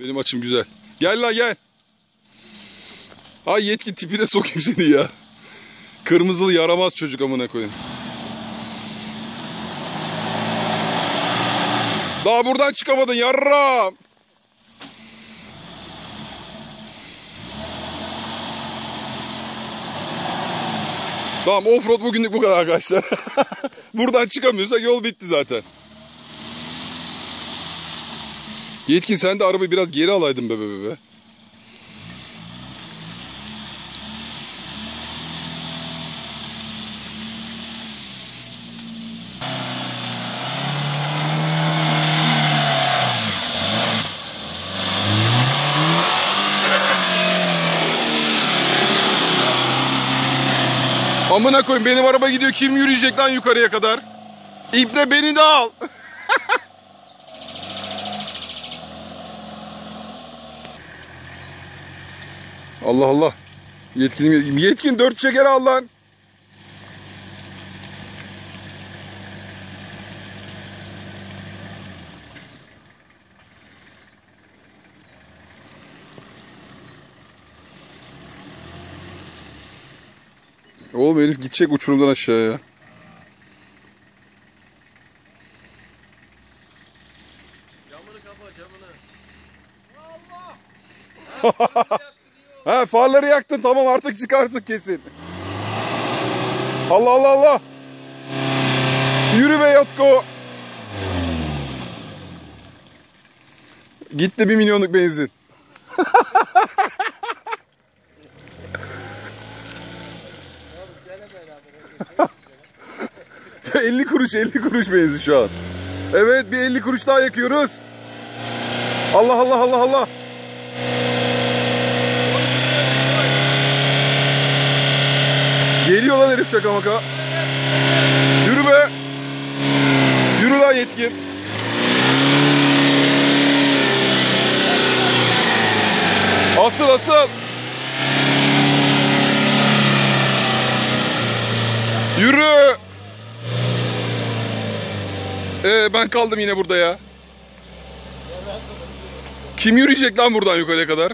Benim açım güzel. Gel lan gel. Ay yetki tipine sokayım seni ya. Kırmızılı yaramaz çocuk amına koyayım. Daha buradan çıkamadın yarram. Tamam offroad bugünlük bu kadar arkadaşlar. buradan çıkamıyorsak yol bitti zaten. Yetkin sen de arabayı biraz geri alaydın be be be be. Amına koyayım benim araba gidiyor kim yürüyecek lan yukarıya kadar? İbne beni de al. Allah Allah. Yetkin, yetkin dört çeker al lan. Oğlum herif gidecek uçurumdan aşağıya. Camını kapa camını. Ha farları yaktın tamam artık çıkarsın kesin. Allah Allah Allah. Yürü be Yatko. Gitti bir milyonluk benzin. Beraber. 50 kuruş 50 kuruş benzin şu an. Evet bir 50 kuruş daha yakıyoruz. Allah Allah Allah Allah. Geliyor lan herif şaka maka. Yürü be. Yürü lan yetkin. Asıl asıl. Yürü. Ee, ben kaldım yine burada ya. Kim yürüyecek lan buradan yukarıya kadar?